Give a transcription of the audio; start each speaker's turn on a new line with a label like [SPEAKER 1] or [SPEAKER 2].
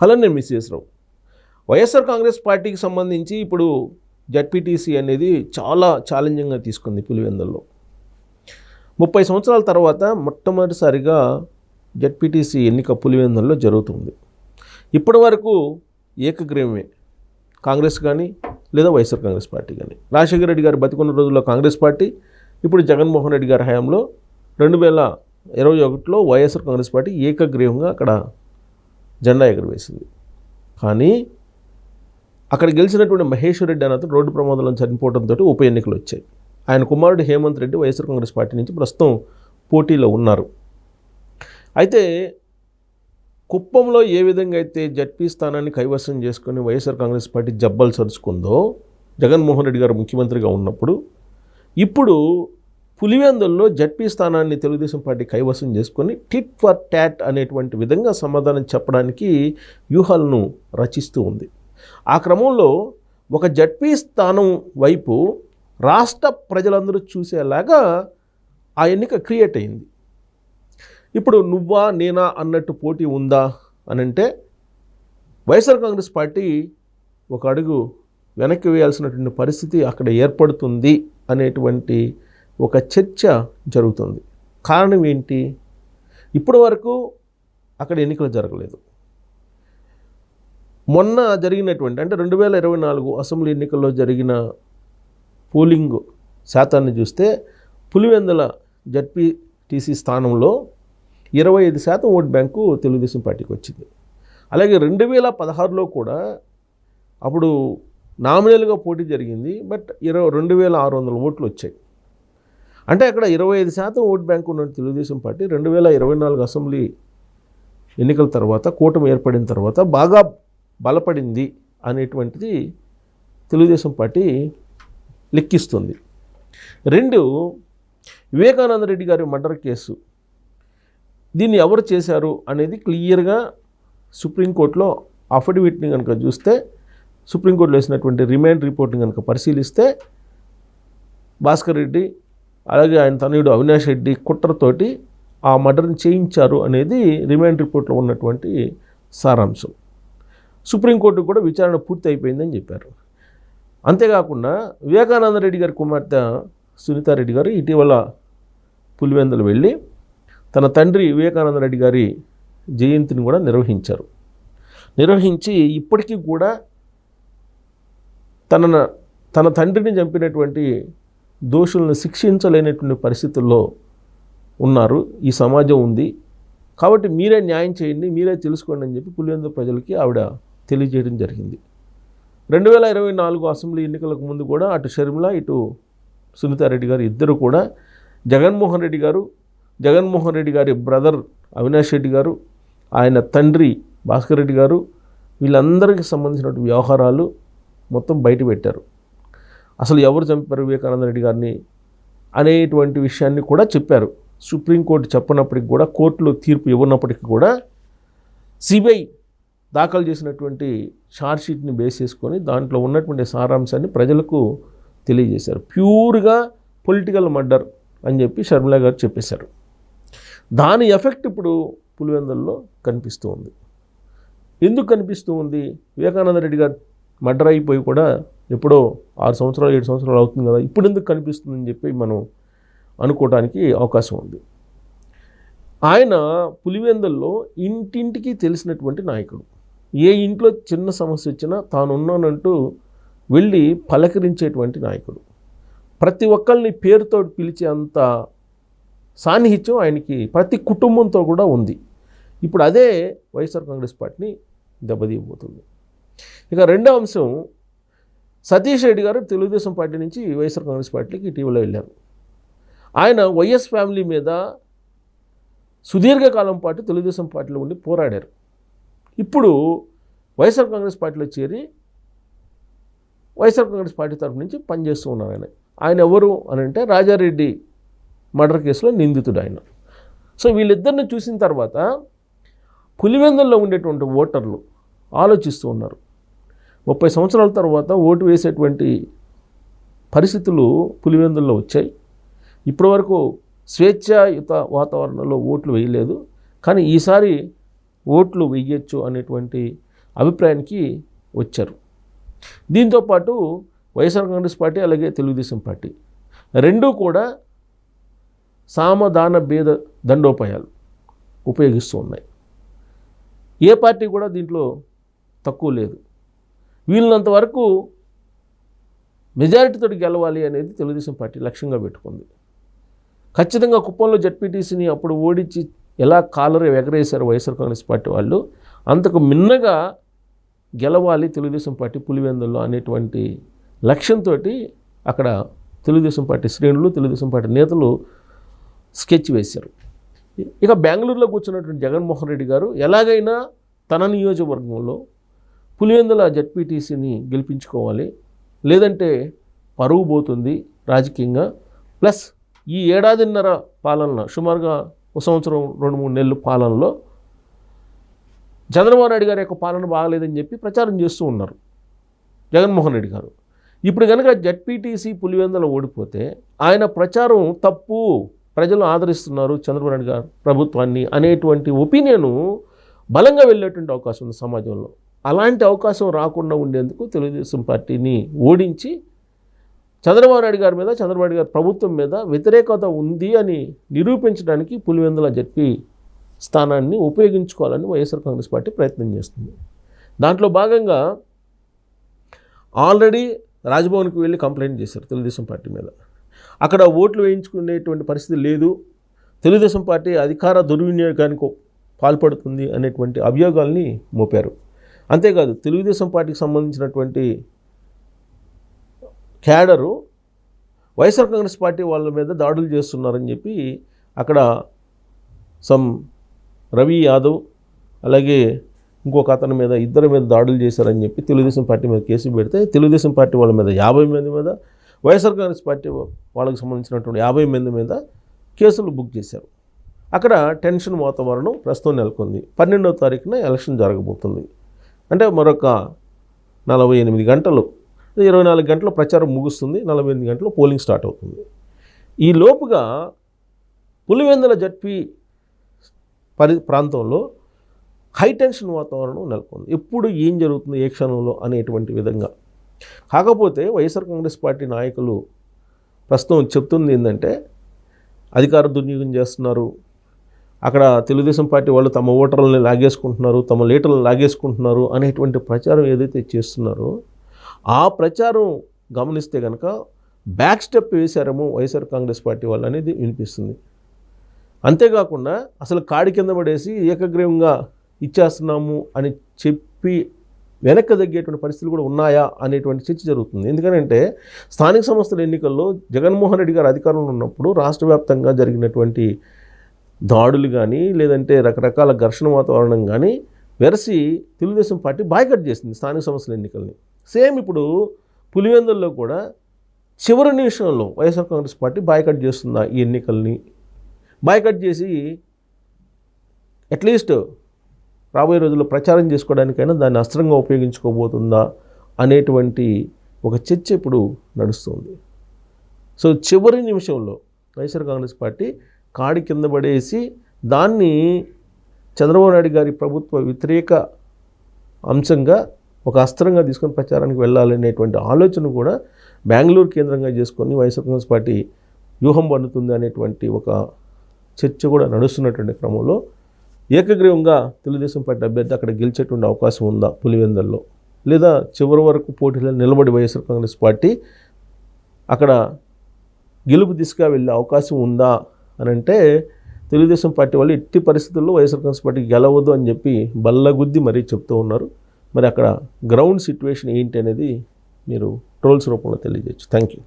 [SPEAKER 1] Hello నేను missus రావు వైఎస్ఆర్ కాంగ్రెస్ పార్టీకి సంబంధించి ఇప్పుడు జడ్పీటీసీ అనేది చాలా ఛాలెంజింగ్గా తీసుకుంది పులివెందుల్లో. ముప్పై సంవత్సరాల తర్వాత మొట్టమొదటిసారిగా జడ్పీటీసీ ఎన్నిక పులివెందుల్లో జరుగుతుంది. ఇప్పటి వరకు ఏకగ్రీవమే. కాంగ్రెస్ కానీ లేదా వైఎస్ఆర్ కాంగ్రెస్ పార్టీ కానీ. రాజశేఖర రెడ్డి గారు బతికున్న రోజుల్లో కాంగ్రెస్ పార్టీ ఇప్పుడు జగన్మోహన్ రెడ్డి గారి హయాంలో రెండు వేల ఇరవై ఒకటిలో వైఎస్ఆర్ కాంగ్రెస్ పార్టీ ఏకగ్రీవంగా అక్కడ జెండా ఎగరవేసింది. కానీ అక్కడ గెలిచినటువంటి మహేశ్వర్ రెడ్డి అన్నతను రోడ్డు ప్రమాదంలో చనిపోవడంతో ఉప ఎన్నికలు వచ్చాయి. ఆయన కుమారుడు హేమంత్ రెడ్డి వైఎస్ఆర్ కాంగ్రెస్ పార్టీ నుంచి ప్రస్తుతం పోటీలో ఉన్నారు. అయితే కుప్పంలో ఏ విధంగా అయితే జడ్పీ స్థానాన్ని కైవసం చేసుకుని వైఎస్ఆర్ కాంగ్రెస్ పార్టీ జబ్బలు సరుచుకుందో జగన్మోహన్ రెడ్డి గారు ముఖ్యమంత్రిగా ఉన్నప్పుడు ఇప్పుడు పులివెందుల్లో జడ్పీ స్థానాన్ని తెలుగుదేశం పార్టీ కైవసం చేసుకొని టిట్ ఫర్ ట్యాట్ అనేటువంటి విధంగా సమాధానం చెప్పడానికి వ్యూహాలను రచిస్తూ ఉంది. ఆ క్రమంలో ఒక జడ్పీ స్థానం వైపు రాష్ట్ర ప్రజలందరూ చూసేలాగా ఆ ఎన్నిక క్రియేట్ అయింది. ఇప్పుడు నువ్వా నేనా అన్నట్టు పోటీ ఉందా అని అంటే వైఎస్ఆర్ కాంగ్రెస్ పార్టీ ఒక అడుగు వెనక్కి వేయాల్సినటువంటి పరిస్థితి అక్కడ ఏర్పడుతుంది అనేటువంటి ఒక చర్చ జరుగుతుంది. కారణం ఏంటి? ఇప్పటి వరకు అక్కడ ఎన్నికలు జరగలేదు. మొన్న జరిగినటువంటి అంటే రెండు వేల ఇరవై నాలుగు అసెంబ్లీ ఎన్నికల్లో జరిగిన పోలింగ్ శాతాన్ని చూస్తే పులివెందుల జడ్పీటీసీ స్థానంలో ఇరవై ఐదు శాతం ఓట్ బ్యాంకు తెలుగుదేశం పార్టీకి వచ్చింది. అలాగే రెండు వేల పదహారులో కూడా అప్పుడు నామినల్గా పోటీ జరిగింది. బట్ ఇరవై రెండు వేల ఆరు వందల ఓట్లు వచ్చాయి. అంటే అక్కడ ఇరవై ఐదు శాతం ఓట్ బ్యాంకు ఉన్న తెలుగుదేశం పార్టీ. రెండు వేల ఇరవై నాలుగు అసెంబ్లీ ఎన్నికల తర్వాత కూటమి ఏర్పడిన తర్వాత బాగా బలపడింది అనేటువంటిది తెలుగుదేశం పార్టీ లెక్కిస్తుంది. రెండు వివేకానంద రెడ్డి గారి మర్డర్ కేసు. దీన్ని ఎవరు చేశారు అనేది క్లియర్గా సుప్రీంకోర్టులో అఫిడవిట్ని కనుక చూస్తే సుప్రీంకోర్టులో వేసినటువంటి రిమైండ్ రిపోర్ట్ని కనుక పరిశీలిస్తే భాస్కర్ రెడ్డి అలాగే ఆయన తనయుడు అవినాష్ రెడ్డి కుట్రతోటి ఆ మర్డర్ని చేయించారు అనేది రిమైండ్ రిపోర్ట్లో ఉన్నటువంటి సారాంశం. సుప్రీంకోర్టు కూడా విచారణ పూర్తి అయిపోయిందని చెప్పారు. అంతేకాకుండా వివేకానంద రెడ్డి గారి కుమార్తె సునీతారెడ్డి గారు ఇటీవల పులివెందులు వెళ్ళి తన తండ్రి వివేకానంద రెడ్డి గారి జయంతిని కూడా నిర్వహించారు. నిర్వహించి ఇప్పటికీ కూడా తన తన తండ్రిని చంపినటువంటి దోషులను శిక్షించలేనటువంటి పరిస్థితుల్లో ఉన్నారు. ఈ సమాజం ఉంది. కాబట్టి మీరే న్యాయం చేయండి మీరే తెలుసుకోండి అని చెప్పి పులివెందు ప్రజలకి ఆవిడ తెలియజేయడం జరిగింది. రెండు వేల ఇరవై నాలుగు అసెంబ్లీ ఎన్నికలకు ముందు కూడా అటు షర్మిల ఇటు సునీతారెడ్డి గారు ఇద్దరు కూడా జగన్మోహన్ రెడ్డి గారు జగన్మోహన్ రెడ్డి గారి బ్రదర్ అవినాష్ రెడ్డి గారు ఆయన తండ్రి భాస్కర్ రెడ్డి గారు వీళ్ళందరికీ సంబంధించినటువంటి వ్యవహారాలు మొత్తం బయట పెట్టారు. అసలు ఎవరు చంపారు వివేకానంద రెడ్డి గారిని అనేటువంటి విషయాన్ని కూడా చెప్పారు. సుప్రీంకోర్టు చెప్పనప్పటికి కూడా కోర్టులో తీర్పు ఇవ్వనప్పటికీ కూడా సిబిఐ దాఖలు చేసినటువంటి షార్ట్షీట్ని బేస్ చేసుకొని దాంట్లో ఉన్నటువంటి సారాంశాన్ని ప్రజలకు తెలియజేశారు. ప్యూర్గా పొలిటికల్ మర్డర్ అని చెప్పి షర్మిల గారు చెప్పేశారు. దాని ఎఫెక్ట్ ఇప్పుడు పులివెందుల్లో కనిపిస్తూ ఉంది. ఎందుకు కనిపిస్తూ ఉంది? వివేకానంద రెడ్డి గారు మర్డర్ అయిపోయి కూడా ఎప్పుడో ఆరు సంవత్సరాలు ఏడు సంవత్సరాలు అవుతుంది కదా ఇప్పుడు ఎందుకు కనిపిస్తుందని చెప్పి మనం అనుకోవడానికి అవకాశం ఉంది. ఆయన పులివెందల్లో ఇంటింటికి తెలిసినటువంటి నాయకుడు. ఏ ఇంట్లో చిన్న సమస్య వచ్చినా తానున్నానంటూ వెళ్ళి పలకరించేటువంటి నాయకుడు. ప్రతి ఒక్కరిని పేరుతో పిలిచే అంత సాన్నిహిత్యం ఆయనకి ప్రతి కుటుంబంతో కూడా ఉంది. ఇప్పుడు అదే వైఎస్ఆర్ కాంగ్రెస్ పార్టీని దెబ్బతీయబోతుంది. ఇక రెండో అంశం సతీష్ రెడ్డి గారు తెలుగుదేశం పార్టీ నుంచి వైఎస్ఆర్ కాంగ్రెస్ పార్టీకి ఇటీవల వెళ్ళారు. ఆయన వైఎస్ ఫ్యామిలీ మీద సుదీర్ఘకాలం పాటు తెలుగుదేశం పార్టీలో ఉండి పోరాడారు. ఇప్పుడు వైఎస్ఆర్ కాంగ్రెస్ పార్టీలో చేరి వైఎస్ఆర్ కాంగ్రెస్ పార్టీ తరఫు నుంచి పనిచేస్తూ ఉన్నారు ఆయన. ఆయన ఎవరు అని అంటే రాజారెడ్డి మర్డర్ కేసులో నిందితుడు ఆయన. సో వీళ్ళిద్దరిని చూసిన తర్వాత పులివెందుల్లో ఉండేటువంటి ఓటర్లు ఆలోచిస్తూ ఉన్నారు. ముప్పై సంవత్సరాల తర్వాత ఓటు వేసేటువంటి పరిస్థితులు పులివెందుల్లో వచ్చాయి. ఇప్పటివరకు స్వేచ్ఛాయుత వాతావరణంలో ఓట్లు వేయలేదు. కానీ ఈసారి ఓట్లు వేయచ్చు అనేటువంటి అభిప్రాయానికి వచ్చారు. దీంతోపాటు వైఎస్ఆర్ కాంగ్రెస్ పార్టీ అలాగే తెలుగుదేశం పార్టీ రెండూ కూడా సామదాన భేద దండోపాయాలు ఉపయోగిస్తూ ఉన్నాయి. ఏ పార్టీ కూడా దీంట్లో తక్కువ లేదు. వీళ్ళంత వరకు మెజారిటీతో గెలవాలి అనేది తెలుగుదేశం పార్టీ లక్ష్యంగా పెట్టుకుంది. ఖచ్చితంగా కుప్పంలో జడ్పీటీసీని అప్పుడు ఓడించి ఎలా కాలర్ ఎగరేశారు వైఎస్ఆర్ కాంగ్రెస్ పార్టీ వాళ్ళు అంతకు మిన్నగా గెలవాలి తెలుగుదేశం పార్టీ పులివెందుల్లో అనేటువంటి లక్ష్యంతో అక్కడ తెలుగుదేశం పార్టీ శ్రేణులు తెలుగుదేశం పార్టీ నేతలు స్కెచ్ వేశారు. ఇక బెంగళూరులో కూర్చున్నటువంటి జగన్మోహన్ రెడ్డి గారు ఎలాగైనా తన నియోజకవర్గంలో పులివెందుల జడ్పీటీసీని గెలిపించుకోవాలి. లేదంటే పరువు పోతుంది రాజకీయంగా. ప్లస్ ఈ ఏడాదిన్నర పాలన సుమారుగా ఒక సంవత్సరం రెండు మూడు నెలల పాలనలో చంద్రబాబు నాయుడు గారి యొక్క పాలన బాగలేదని చెప్పి ప్రచారం చేస్తూ ఉన్నారు జగన్మోహన్ రెడ్డి గారు. ఇప్పుడు కనుక జడ్పీటీసీ పులివెందుల ఓడిపోతే ఆయన ప్రచారం తప్పు ప్రజలు ఆదరిస్తున్నారు చంద్రబాబు నాయుడు గారు ప్రభుత్వాన్ని అనేటువంటి ఒపీనియను బలంగా వెళ్ళేటువంటి అవకాశం ఉంది సమాజంలో. అలాంటి అవకాశం రాకుండా ఉండేందుకు తెలుగుదేశం పార్టీని ఓడించి చంద్రబాబు నాయుడు గారి మీద చంద్రబాబు నాయుడు గారి ప్రభుత్వం మీద వ్యతిరేకత ఉంది అని నిరూపించడానికి పులివెందుల జడ్పీ స్థానాన్ని ఉపయోగించుకోవాలని వైఎస్ఆర్ కాంగ్రెస్ పార్టీ ప్రయత్నం చేస్తుంది. దాంట్లో భాగంగా ఆల్రెడీ రాజ్భవన్కి వెళ్ళి కంప్లైంట్ చేశారు తెలుగుదేశం పార్టీ మీద. అక్కడ ఓట్లు వేయించుకునేటువంటి పరిస్థితి లేదు. తెలుగుదేశం పార్టీ అధికార దుర్వినియోగానికి పాల్పడుతుంది అనేటువంటి అభియోగాల్ని మోపారు. అంతేకాదు తెలుగుదేశం పార్టీకి సంబంధించినటువంటి క్యాడరు వైఎస్ఆర్ కాంగ్రెస్ పార్టీ వాళ్ళ మీద దాడులు చేస్తున్నారని చెప్పి అక్కడ సమ్ రవి యాదవ్ అలాగే ఇంకొక అతని మీద ఇద్దరి మీద దాడులు చేశారని చెప్పి తెలుగుదేశం పార్టీ మీద కేసు పెడితే తెలుగుదేశం పార్టీ వాళ్ళ మీద యాభై మంది మీద వైఎస్ఆర్ కాంగ్రెస్ పార్టీ వాళ్ళకి సంబంధించినటువంటి యాభై మంది మీద కేసులు బుక్ చేశారు. అక్కడ టెన్షన్ వాతావరణం ప్రస్తుతం నెలకొంది. పన్నెండవ తారీఖున ఎలక్షన్ జరగబోతుంది. అంటే మరొక నలభై ఎనిమిది గంటలు ఇరవై నాలుగు గంటల ప్రచారం ముగుస్తుంది నలభై ఎనిమిది గంటలు పోలింగ్ స్టార్ట్ అవుతుంది. ఈ లోపుగా పులివెందుల జడ్పీ పరి ప్రాంతంలో హైటెన్షన్ వాతావరణం నెలకొంది. ఎప్పుడు ఏం జరుగుతుంది ఏ క్షణంలో అనేటువంటి విధంగా. కాకపోతే వైఎస్ఆర్ కాంగ్రెస్ పార్టీ నాయకులు ప్రస్తుతం చెప్తుంది ఏంటంటే అధికార దుర్వినియోగం చేస్తున్నారు అక్కడ తెలుగుదేశం పార్టీ వాళ్ళు తమ ఓటర్లని లాగేసుకుంటున్నారు తమ లీటర్లను లాగేసుకుంటున్నారు అనేటువంటి ప్రచారం ఏదైతే చేస్తున్నారో ఆ ప్రచారం గమనిస్తే కనుక బ్యాక్ స్టెప్ వేశారేమో వైఎస్ఆర్ కాంగ్రెస్ పార్టీ వాళ్ళు అనేది వినిపిస్తుంది. అంతేకాకుండా అసలు కాడి కింద పడేసి ఏకగ్రీవంగా ఇచ్చేస్తున్నాము అని చెప్పి వెనక్కి తగ్గేటువంటి పరిస్థితులు కూడా ఉన్నాయా అనేటువంటి చర్చ జరుగుతుంది. ఎందుకంటే స్థానిక సంస్థల ఎన్నికల్లో జగన్మోహన్ రెడ్డి గారు అధికారంలో ఉన్నప్పుడు రాష్ట్ర వ్యాప్తంగా జరిగినటువంటి దాడులు కానీ లేదంటే రకరకాల ఘర్షణ వాతావరణం కానీ వెరసి తెలుగుదేశం పార్టీ బాయ్కట్ చేసింది స్థానిక సంస్థల ఎన్నికల్ని. సేమ్ ఇప్పుడు పులివెందుల్లో కూడా చివరి నిమిషంలో వైఎస్ఆర్ కాంగ్రెస్ పార్టీ బాయ్కట్ చేస్తుందా ఈ ఎన్నికల్ని? బాయ్కట్ చేసి అట్లీస్ట్ రాబోయే రోజుల్లో ప్రచారం చేసుకోవడానికైనా దాన్ని అస్త్రంగా ఉపయోగించుకోబోతుందా అనేటువంటి ఒక చర్చ ఇప్పుడు నడుస్తుంది. సో చివరి నిమిషంలో వైఎస్ఆర్ కాంగ్రెస్ పార్టీ కాడి కింద పడేసి దాన్ని చంద్రబాబు నాయుడు గారి ప్రభుత్వ వ్యతిరేక అంశంగా ఒక అస్త్రంగా తీసుకొని ప్రచారానికి వెళ్ళాలనేటువంటి ఆలోచన కూడా బెంగళూరు కేంద్రంగా చేసుకొని వైఎస్ఆర్ కాంగ్రెస్ పార్టీ వ్యూహం పండుతుంది అనేటువంటి ఒక చర్చ కూడా నడుస్తున్నటువంటి క్రమంలో ఏకగ్రీవంగా తెలుగుదేశం పార్టీ అభ్యర్థి అక్కడ గెలిచేటువంటి అవకాశం ఉందా పులివెందల్లో? లేదా చివరి వరకు పోటీలో నిలబడి వైఎస్ఆర్ కాంగ్రెస్ పార్టీ అక్కడ గెలుపు దిశగా వెళ్ళే అవకాశం ఉందా? అని అంటే తెలుగుదేశం పార్టీ వాళ్ళు ఎట్టి పరిస్థితుల్లో వైఎస్ఆర్ కాంగ్రెస్ పార్టీ గెలవద్దు అని చెప్పి బల్లగుద్ది మరీ చెప్తూ ఉన్నారు. మరి అక్కడ గ్రౌండ్ సిచ్యువేషన్ ఏంటి అనేది మీరు ట్రోల్స్ రూపంలో తెలియజేయచ్చు. Thank you